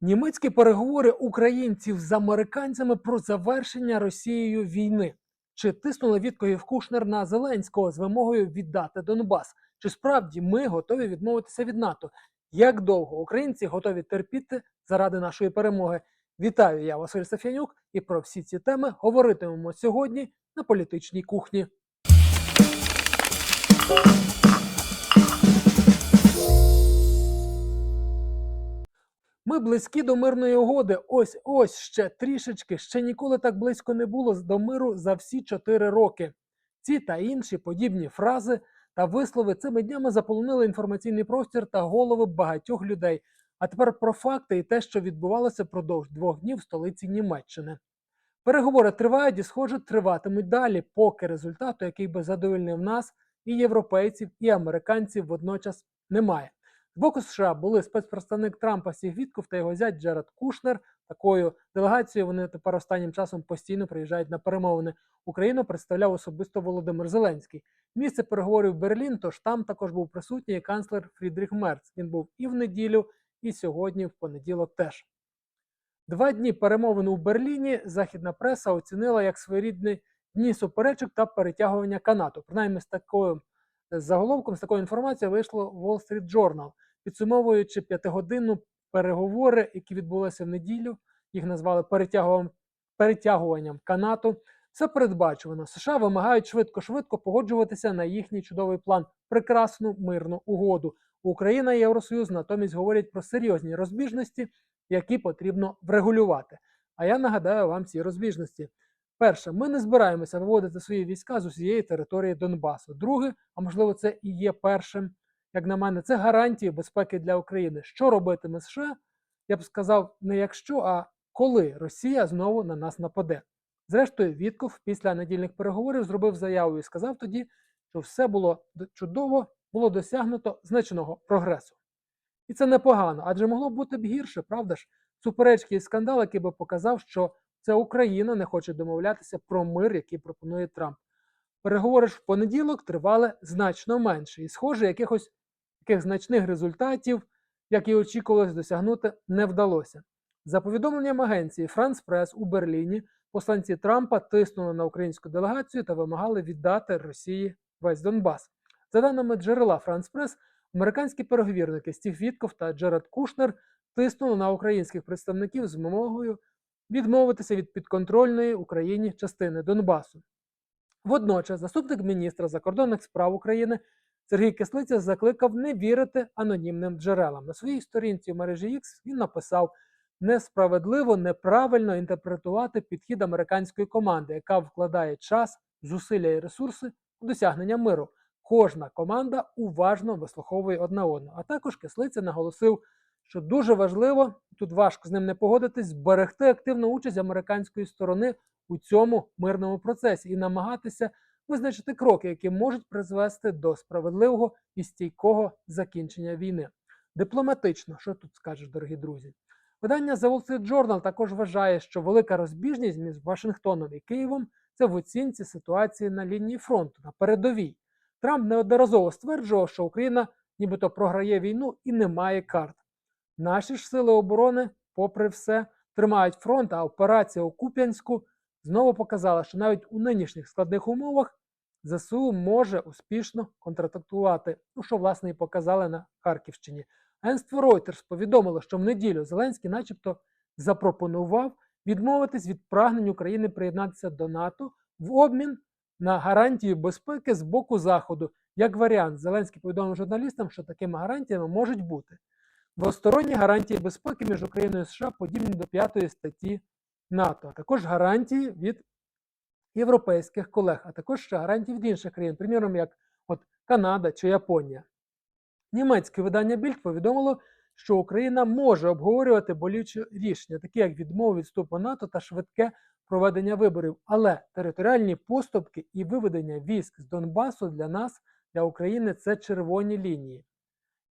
Німецькі переговори українців з американцями про завершення Росією війни. Чи тиснули відповів Кушнер на Зеленського з вимогою віддати Донбас? Чи справді ми готові відмовитися від НАТО? Як довго українці готові терпіти заради нашої перемоги? Вітаю, я Василь Сафянюк, і про всі ці теми говоритимемо сьогодні на політичній кухні. Ми близькі до мирної угоди. Ось ось ще трішечки. Ще ніколи так близько не було до миру за всі чотири роки. Ці та інші подібні фрази та вислови цими днями заполонили інформаційний простір та голови багатьох людей. А тепер про факти і те, що відбувалося продовж двох днів в столиці Німеччини. Переговори тривають і, схоже, триватимуть далі, поки результату, який би задовольнив нас, і європейців, і американців водночас немає. З боку США були спецпредставник Трампа Сіг Вітков та його зять Джеред Кушнер. Такою делегацією вони тепер останнім часом постійно приїжджають на перемовини. Україну представляв особисто Володимир Зеленський. Місце переговорів Берлін, тож там також був присутній канцлер Фрідріх Мерц. Він був і в неділю, і сьогодні, в понеділок, теж. Два дні перемовин у Берліні західна преса оцінила як своєрідні дні суперечок та перетягування канату. Принаймні, з такою заголовком, з такою інформацією вийшло Wall Street Journal. Підсумовуючи п'ятигодинну переговори, які відбулися в неділю, їх назвали перетягуванням, канату. Все передбачувано. США вимагають швидко-швидко погоджуватися на їхній чудовий план прекрасну мирну угоду. Україна і Євросоюз натомість говорять про серйозні розбіжності, які потрібно врегулювати. А я нагадаю вам ці розбіжності. Перше, ми не збираємося виводити свої війська з усієї території Донбасу. Друге, а можливо, це і є першим, як на мене, це гарантії безпеки для України. Що робитиме США? Я б сказав, не якщо, а коли Росія знову на нас нападе. Зрештою, Вітков після недільних переговорів зробив заяву і сказав тоді, що все було чудово, було досягнуто значного прогресу. І це непогано, адже могло бути б гірше, правда ж? Суперечки і скандал, який би показав, що це Україна не хоче домовлятися про мир, який пропонує Трамп. Переговори ж в понеділок тривали значно менше, і, схоже, якихось таких значних результатів, як і очікувалось досягнути, не вдалося. За повідомленням агенції France Press у Берліні посланці Трампа тиснули на українську делегацію та вимагали віддати Росії весь Донбас. За даними джерела France Press, американські переговірники Стів Вітков та Джеред Кушнер тиснули на українських представників з вимогою відмовитися від підконтрольної Україні частини Донбасу. Водночас, заступник міністра закордонних справ України Сергій Кислиця закликав не вірити анонімним джерелам. На своїй сторінці в мережі X він написав несправедливо, неправильно інтерпретувати підхід американської команди, яка вкладає час, зусилля і ресурси у досягнення миру. Кожна команда уважно вислуховує одна одну. А також кислиця наголосив, що дуже важливо, тут важко з ним не погодитись, зберегти активну участь американської сторони у цьому мирному процесі і намагатися визначити кроки, які можуть призвести до справедливого і стійкого закінчення війни. Дипломатично, що тут скажеш, дорогі друзі? Видання The Wall Street Journal також вважає, що велика розбіжність між Вашингтоном і Києвом це в оцінці ситуації на лінії фронту, на передовій. Трамп неодноразово стверджував, що Україна нібито програє війну і не має карт. Наші ж сили оборони, попри все, тримають фронт, а операція у Куп'янську знову показала, що навіть у нинішніх складних умовах ЗСУ може успішно контратакувати, ну що, власне, і показали на Харківщині. Агентство Reuters повідомило, що в неділю Зеленський, начебто, запропонував відмовитись від прагнень України приєднатися до НАТО в обмін на гарантію безпеки з боку Заходу. Як варіант, Зеленський повідомив журналістам, що такими гарантіями можуть бути двосторонні гарантії безпеки між Україною і США подібні до п'ятої статті НАТО, а також гарантії від європейських колег, а також ще гарантії від інших країн, приміром, як от Канада чи Японія. Німецьке видання Більд повідомило, що Україна може обговорювати болючі рішення, такі як відмова від вступу НАТО та швидке проведення виборів, але територіальні поступки і виведення військ з Донбасу для нас, для України, це червоні лінії.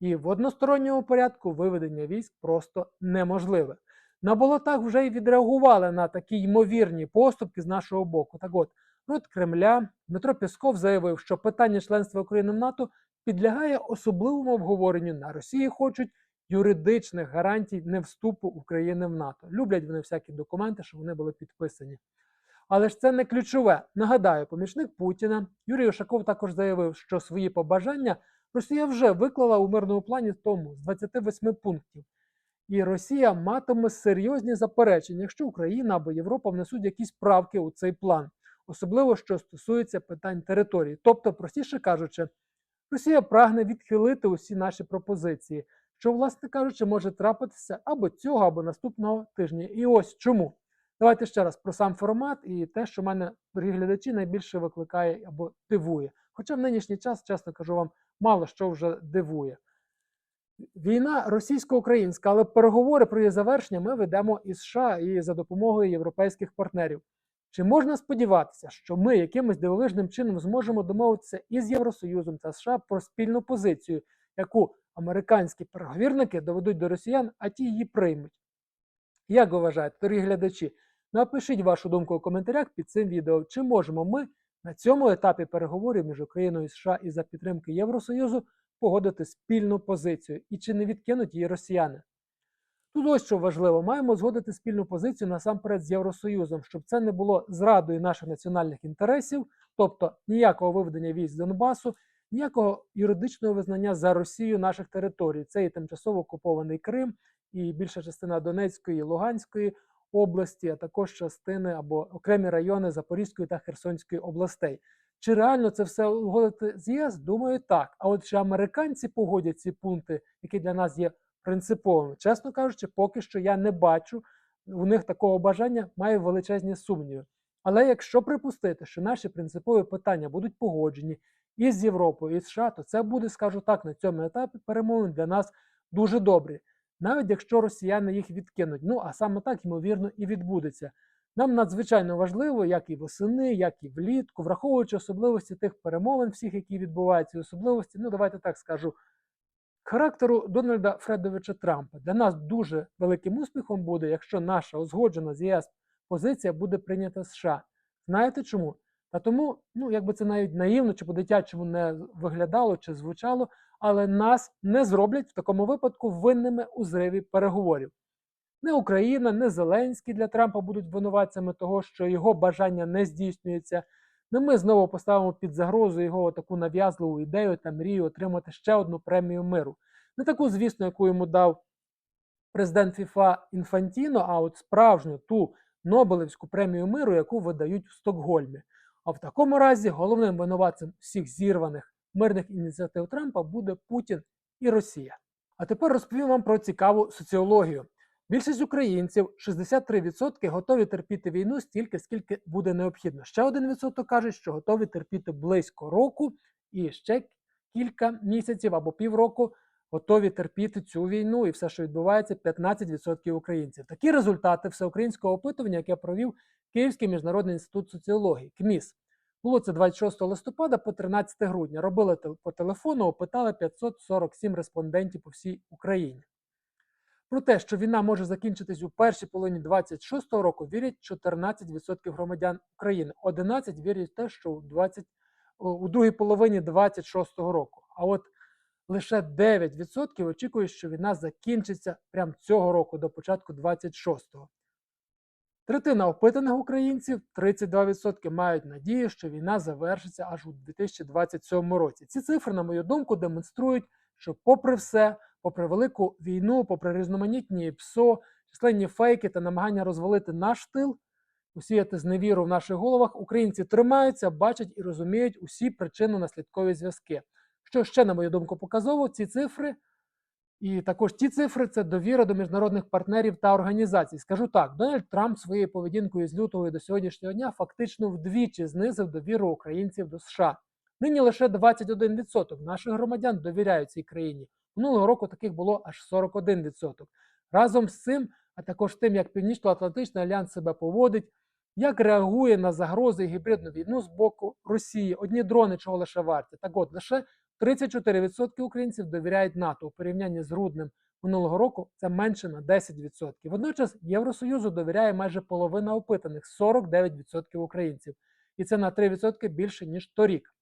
І в односторонньому порядку виведення військ просто неможливе. На болотах вже й відреагували на такі ймовірні поступки з нашого боку. Так от, рот Кремля Дмитро Пісков заявив, що питання членства України в НАТО підлягає особливому обговоренню. На Росії хочуть юридичних гарантій не вступу України в НАТО. Люблять вони всякі документи, щоб вони були підписані. Але ж це не ключове. Нагадаю, помічник Путіна Юрій Ушаков також заявив, що свої побажання Росія вже виклала у мирному плані тому з 28 пунктів. І Росія матиме серйозні заперечення, якщо Україна або Європа внесуть якісь правки у цей план, особливо що стосується питань території. Тобто, простіше кажучи, Росія прагне відхилити усі наші пропозиції, що, власне кажучи, може трапитися або цього, або наступного тижня. І ось чому. Давайте ще раз про сам формат і те, що мене, дорогі глядачі, найбільше викликає або дивує. Хоча в нинішній час, чесно кажу вам, мало що вже дивує. Війна російсько-українська, але переговори про її завершення ми ведемо із США і за допомогою європейських партнерів. Чи можна сподіватися, що ми якимось дивовижним чином зможемо домовитися із Євросоюзом та США про спільну позицію, яку американські переговірники доведуть до росіян, а ті її приймуть? Як ви вважаєте, дорогі глядачі? Напишіть вашу думку у коментарях під цим відео, чи можемо ми на цьому етапі переговорів між Україною і США і за підтримки Євросоюзу погодити спільну позицію і чи не відкинуть її росіяни. Тут ось що важливо, маємо згодити спільну позицію насамперед з Євросоюзом, щоб це не було зрадою наших національних інтересів, тобто ніякого виведення військ з Донбасу, ніякого юридичного визнання за Росію наших територій. Це і тимчасово окупований Крим, і більша частина Донецької і Луганської області, а також частини або окремі райони Запорізької та Херсонської областей. Чи реально це все узгодити з ЄС? Думаю, так. А от чи американці погодять ці пункти, які для нас є принциповими? Чесно кажучи, поки що я не бачу у них такого бажання, маю величезні сумніви. Але якщо припустити, що наші принципові питання будуть погоджені і з Європою, і з США, то це буде, скажу так, на цьому етапі перемовин для нас дуже добрі. Навіть якщо росіяни їх відкинуть. Ну а саме так, ймовірно, і відбудеться. Нам надзвичайно важливо, як і восени, як і влітку, враховуючи особливості тих перемовин, всіх, які відбуваються, і особливості, ну давайте так скажу, характеру Дональда Фредовича Трампа. Для нас дуже великим успіхом буде, якщо наша узгоджена з ЄС позиція буде прийнята США. Знаєте чому? Та тому, ну якби це навіть наївно чи по-дитячому не виглядало чи звучало, але нас не зроблять в такому випадку винними у зриві переговорів. Не Україна, не Зеленський для Трампа будуть винуватцями того, що його бажання не здійснюється. Не ми знову поставимо під загрозу його таку нав'язливу ідею та мрію отримати ще одну премію миру. Не таку, звісно, яку йому дав президент ФІФА Інфантіно, а от справжню ту Нобелевську премію миру, яку видають в Стокгольмі. А в такому разі головним винуватцем всіх зірваних мирних ініціатив Трампа буде Путін і Росія. А тепер розповім вам про цікаву соціологію. Більшість українців 63% готові терпіти війну стільки, скільки буде необхідно. Ще один відсоток каже, що готові терпіти близько року, і ще кілька місяців або півроку готові терпіти цю війну і все, що відбувається, 15% українців. Такі результати всеукраїнського опитування, яке провів Київський міжнародний інститут соціології КМІС. Було це 26 листопада по 13 грудня. Робили по телефону, опитали 547 респондентів по всій Україні. Про те, що війна може закінчитись у першій половині 26-го року, вірять 14% громадян України. 11% вірять в те, що у 20, у другій половині 26-го року. А от лише 9% очікують, що війна закінчиться прямо цього року, до початку 26-го. Третина опитаних українців, 32%, мають надію, що війна завершиться аж у 2027 році. Ці цифри, на мою думку, демонструють, що, попри все, попри велику війну, попри різноманітні ПСО, численні фейки та намагання розвалити наш тил, усіяти зневіру в наших головах, українці тримаються, бачать і розуміють усі причинно-наслідкові зв'язки. Що ще, на мою думку, показово, ці цифри. І також ті цифри це довіра до міжнародних партнерів та організацій. Скажу так, Дональд Трамп своєю поведінкою з лютого до сьогоднішнього дня фактично вдвічі знизив довіру українців до США. Нині лише 21% наших громадян довіряють цій країні. Минулого року таких було аж 41%. Разом з цим, а також тим, як Північно-Атлантичний альянс себе поводить, як реагує на загрози і гібридну війну з боку Росії. Одні дрони чого лише варті. Так от лише 34% українців довіряють НАТО у порівнянні з груднем минулого року. Це менше на 10%. Водночас Євросоюзу довіряє майже половина опитаних 49% українців, і це на 3% більше ніж торік.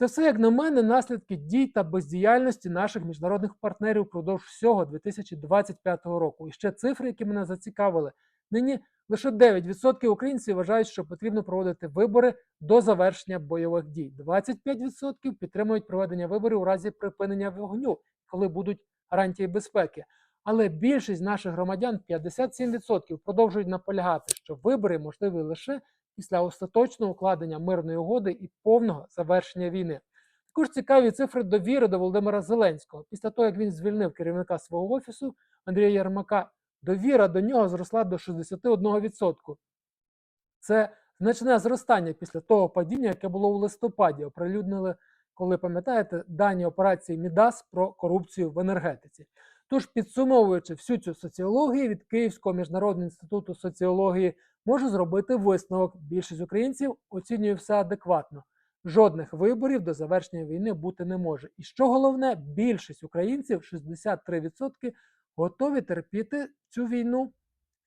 Це все, як на мене, наслідки дій та бездіяльності наших міжнародних партнерів впродовж всього 2025 року. І ще цифри, які мене зацікавили. Нині лише 9% українців вважають, що потрібно проводити вибори до завершення бойових дій. 25% підтримують проведення виборів у разі припинення вогню, коли будуть гарантії безпеки. Але більшість наших громадян 57% продовжують наполягати, що вибори можливі лише після остаточного укладення мирної угоди і повного завершення війни. Також цікаві цифри довіри до Володимира Зеленського. Після того, як він звільнив керівника свого офісу Андрія Єрмака, довіра до нього зросла до 61%. Це значне зростання після того падіння, яке було у листопаді. Оприлюднили, коли пам'ятаєте, дані операції Мідас про корупцію в енергетиці. Тож, підсумовуючи всю цю соціологію від Київського міжнародного інституту соціології, можу зробити висновок. Більшість українців оцінює все адекватно. Жодних виборів до завершення війни бути не може. І що головне, більшість українців, 63%, готові терпіти цю війну,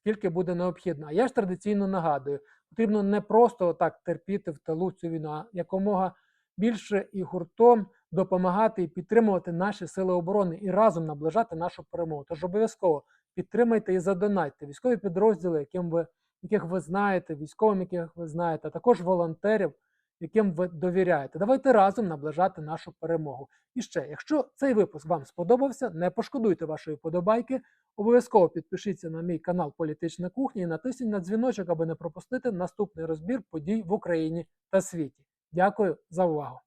скільки буде необхідно. А я ж традиційно нагадую, потрібно не просто так терпіти в тилу цю війну, а якомога більше і гуртом допомагати і підтримувати наші сили оборони і разом наближати нашу перемогу. Тож обов'язково підтримайте і задонайте військові підрозділи, яким ви, яких ви знаєте, військовим, яких ви знаєте, а також волонтерів, яким ви довіряєте. Давайте разом наближати нашу перемогу. І ще, якщо цей випуск вам сподобався, не пошкодуйте вашої подобайки. Обов'язково підпишіться на мій канал Політична кухня і натисніть на дзвіночок, аби не пропустити наступний розбір подій в Україні та світі. Дякую за увагу.